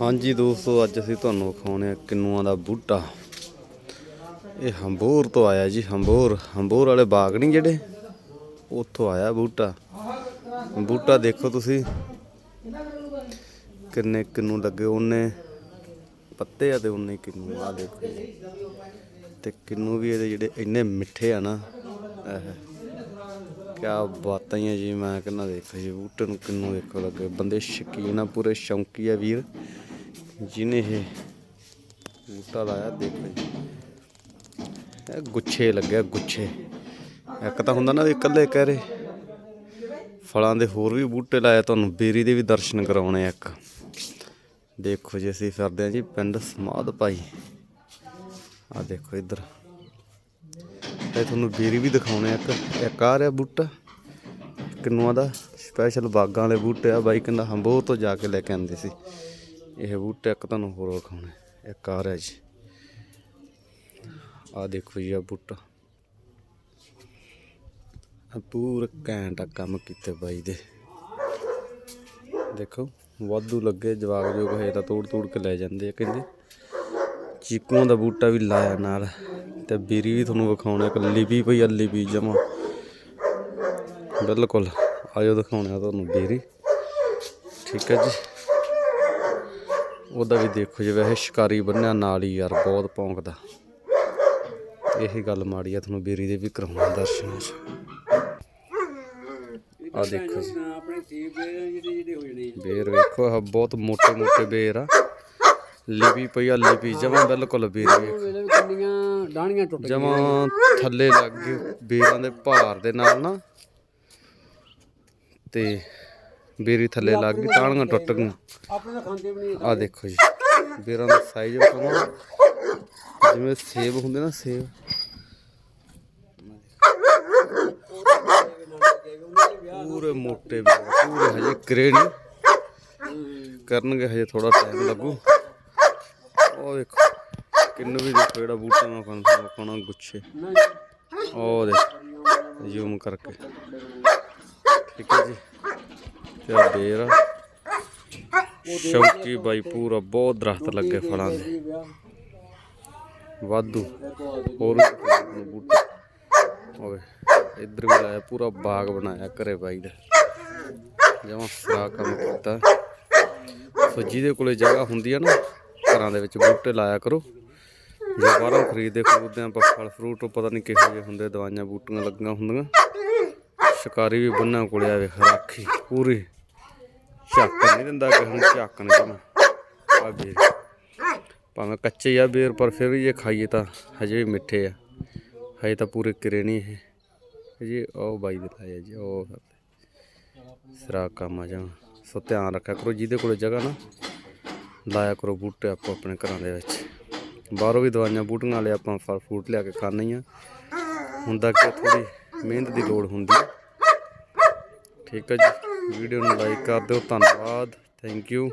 ਹਾਂਜੀ ਦੋਸਤੋ, ਅੱਜ ਅਸੀਂ ਤੁਹਾਨੂੰ ਵਿਖਾਉਣੇ ਆ ਕਿੰਨੂਆਂ ਦਾ ਬੂਟਾ। ਇਹ ਹੰਬੋਰ ਤੋਂ ਆਇਆ ਜੀ, ਹੰਬੋਰ। ਹੰਬੋਰ ਵਾਲੇ ਬਾਗ ਨਹੀਂ ਜਿਹੜੇ? ਉੱਥੋਂ ਆਇਆ ਬੂਟਾ। ਬੂਟਾ ਦੇਖੋ ਤੁਸੀਂ। ਕਿੰਨੇ ਕਿੰਨੂ ਲੱਗੇ ਉਹਨੇ। ਪੱਤੇ ਆ ਤੇ ਉਹਨੇ ਕਿੰਨੂ ਆ ਦੇਖੋ ਜੀ। ਤੇ ਕਿੰਨੂ ਵੀ ਇਹਦੇ ਜਿਹੜੇ ਇੰਨੇ ਮਿੱਠੇ ਆ ਨਾ। ਕਿਆ ਬਾਤਾਂ ਹੀ ਆ ਜੀ, ਮੈਂ ਕਹਿੰਦਾ ਦੇਖੋ ਜੀ, ਬੂਟੇ ਨੂੰ ਕਿੰਨੂੰ ਦੇਖੋ ਲੱਗੇ। ਬੰਦੇ ਸ਼ੌਕੀਨ ਆ, ਪੂਰੇ ਸ਼ੌਂਕੀ ਆ ਵੀਰ। ਜਿਹਨੇ ਇਹ ਬੂਟਾ ਲਾਇਆ, ਦੇਖੋ ਜੀ। ਇਹ ਗੁੱਛੇ ਲੱਗਿਆ ਗੁੱਛੇ। ਇੱਕ ਤਾਂ ਹੁੰਦਾ ਨਾ ਵੀ ਇਕੱਲੇ ਕਹਿ ਰਹੇ, ਫਲਾਂ ਦੇ ਹੋਰ ਵੀ ਬੂਟੇ ਲਾਏ, ਤੁਹਾਨੂੰ ਬੇਰੀ ਦੇ ਵੀ ਦਰਸ਼ਨ ਕਰਾਉਣੇ ਆ ਇੱਕ। ਦੇਖੋ ਜੀ, ਅਸੀਂ ਫਿਰਦੇ ਆ ਜੀ ਪਿੰਡ ਸਮਾਧ ਭਾਈ। ਆ ਦੇਖੋ ਇੱਧਰ। ਤੇ ਤੁਹਾਨੂੰ ਬੇਰੀ ਵੀ ਦਿਖਾਉਣੇ ਆ, ਇੱਕ ਇੱਕ ਆ ਰਿਹਾ ਬੂਟਾ ਕਿੰਨੂਆਂ ਦਾ ਸਪੈਸ਼ਲ ਬਾਗਾਂ ਵਾਲੇ ਬੂਟੇ ਆ, ਬਾਈ ਕਹਿੰਦਾ ਹੰਬੋਰ ਤੋਂ ਜਾ ਕੇ ਲੈ ਕੇ ਆਂਦੇ ਸੀ। ਇਹ ਬੂਟਾ ਇੱਕ ਤੁਹਾਨੂੰ ਹੋਰ ਵਿਖਾਉਣਾ ਇੱਕ ਆ ਰਿਹਾ ਜੀ। ਆ ਦੇਖੋ ਜੀ ਆ ਬੂਟਾ। ਆ ਪੂਰਾ ਘੈਂਟ ਕੰਮ ਕੀਤੇ ਬਾਈ ਦੇ। ਦੇਖੋ, ਵਾਧੂ ਲੱਗੇ ਜਵਾਗ ਜੋਗ ਹੋਏ ਤਾਂ ਤੋੜ ਤੋੜ ਕੇ ਲੈ ਜਾਂਦੇ ਆ, ਕਹਿੰਦੇ। ਚੀਕੂਆਂ ਦਾ ਬੂਟਾ ਵੀ ਲਾਇਆ ਨਾਲ ਤੇ ਬੀਰੀ ਵੀ ਤੁਹਾਨੂੰ ਵਿਖਾਉਣਾ ਇੱਕ ਲਿਪੀ ਪਈ ਆ ਲਿਪੀ ਜਮਾ। ਬਿਲਕੁਲ ਆਜੋ ਦਿਖਾਉਣਾ ਤੁਹਾਨੂੰ ਬੀਰੀ। ਠੀਕ ਹੈ ਜੀ। ਉਹਦਾ ਵੀ ਦੇਖੋ ਜੀ ਵੈਸੇ ਸ਼ਿਕਾਰੀ ਬੰਨਿਆ ਨਾਲ ਹੀ ਯਾਰ ਬਹੁਤ ਭੌਂਕਦਾ। ਇਹੀ ਗੱਲ ਮਾੜੀ ਆ ਤੁਹਾਨੂੰ ਬੀਰੀ ਦੇ ਵੀ ਕਰਾਉਣਾ ਦਰਸ਼ਨ ਆ ਦੇਖੋ ਬੇਰ ਵੇਖੋ ਬਹੁਤ ਮੋਟੇ ਮੋਟੇ ਬੇਰ ਆ। ਲਿਪੀ ਪਈ ਆ ਲਿਪੀ ਜਮਾ ਬਿਲਕੁਲ ਵੇਖੋ ਵੇਲੇ ਕੰਡੀਆਂ ਡਾਣੀਆਂ ਟੁੱਟ ਜਮਾ ਥੱਲੇ ਲੱਗ ਗਏ ਬੇਰਾਂ ਦੇ ਭਾਰ ਦੇ ਨਾਲ ਨਾ। ਤੇ ਬੇਰੀ ਥੱਲੇ ਲੱਗ ਗਈ ਟਾਹਣੀਆਂ ਟੁੱਟ ਗਈਆਂ। ਆਪਣੇ ਤਾਂ ਖਾਂਦੇ ਵੀ ਨਹੀਂ ਆ ਦੇਖੋ ਜੀ ਬੇਰਾਂ ਦਾ ਸਾਈਜ਼ ਵਿਖਾਵਾਂ ਜਿਵੇਂ ਸੇਬ ਹੁੰਦੇ ਨਾ ਸੇਬ। ਪੂਰੇ ਮੋਟੇ ਬੇਰ ਪੂਰੇ ਹਜੇ ਕਰੇ ਨਹੀਂ। ਕਰਨਗੇ ਹਜੇ ਥੋੜਾ ਟਾਈਮ ਲੱਗੂ। ਉਹ ਦੇਖੋ ਕਿੰਨੂ ਵੀ ਦੇਖੋ ਜਿਹੜਾ ਬੂਟਾ ਮੈਂ ਖਾਣਾ ਖਾਣਾ ਗੁੱਛੇ। ਉਹ ਦੇ ਜ਼ੂਮ ਕਰਕੇ। ਠੀਕ ਹੈ ਜੀ। ਤੇ ਆਹ ਬੇਰ ਸ਼ੌਕੀ ਬਾਈ ਪੂਰਾ ਬਹੁਤ ਦਰਖਤ ਲੱਗੇ ਫਲਾਂ ਦੇ। ਵਾਧੂ। ਹੋਰ ਵੀ ਬੂਟੇ। ਓਏ ਇੱਧਰ ਵੀ ਲਾਇਆ, ਪੂਰਾ ਬਾਗ ਬਣਾਇਆ ਘਰੇ ਬਾਈ ਦਾ ਜਮਾ ਸਰਾ ਕੰਮ ਕੀਤਾ। ਸੋ ਜਿਹਦੇ ਕੋਲੇ ਜਗ੍ਹਾ ਹੁੰਦੀ ਆ ਨਾ ਘਰਾਂ ਦੇ ਵਿੱਚ ਬੂਟੇ ਲਾਇਆ ਕਰੋ। ਜੇ ਬਾਹਰੋਂ ਖਰੀਦਦੇ ਖਰੀਦਦੇ ਆਪਾਂ ਫਲ ਫਰੂਟ ਪਤਾ ਨਹੀਂ ਕਿਹੋ ਜਿਹੇ ਹੁੰਦੇ, ਦਵਾਈਆਂ ਬੂਟੀਆਂ ਲੱਗੀਆਂ ਹੁੰਦੀਆਂ। ਸ਼ਿਕਾਰੀ ਵੀ ਬੰਨਾ ਕੋਲੇ ਆਵੇ, ਰਾਖੀ ਪੂਰੀ। ਝੱਕ ਨਹੀਂ ਦਿੰਦਾ ਕਿਸੇ ਨੂੰ, ਝੱਕ ਨਹੀਂ ਜਮਾ ਆ ਬੇਰ ਭਾਵੇਂ ਕੱਚੇ ਆ ਬੇਰ, ਪਰ ਫਿਰ ਵੀ ਜੇ ਖਾਈਏ ਤਾਂ ਹਜੇ ਵੀ ਮਿੱਠੇ ਆ। ਹਜੇ ਤਾਂ ਪੂਰੇ ਕਿਰੇ ਨਹੀਂ ਇਹ। ਜੀ ਉਹ ਬਾਈ ਦੇ ਜੀ, ਉਹ ਸਰਾ ਕੰਮ ਆ ਜਾ ਸੋ ਧਿਆਨ ਰੱਖਿਆ ਕਰੋ, ਜਿਹਦੇ ਕੋਲ ਜਗ੍ਹਾ ਨਾ ਲਾਇਆ ਕਰੋ ਬੂਟੇ ਆਪੋ ਆਪਣੇ ਘਰਾਂ ਦੇ ਵਿੱਚ। ਬਾਹਰੋਂ ਵੀ ਦਵਾਈਆਂ ਬੂਟੀਆਂ ਵਾਲੇ ਆਪਾਂ ਫਲ ਫਰੂਟ ਲਿਆ ਕੇ ਖਾਂਦੇ ਹੀ ਆ। ਹੁੰਦਾ ਕਿ ਥੋੜੀ ਮਿਹਨਤ ਦੀ ਲੋੜ ਹੁੰਦੀ ਹੈ ਠੀਕ ਹੈ ਜੀ। ਵੀਡੀਓ ਨੂੰ ਲਾਈਕ ਕਰ ਦਿਓ। ਧੰਨਵਾਦ। Thank you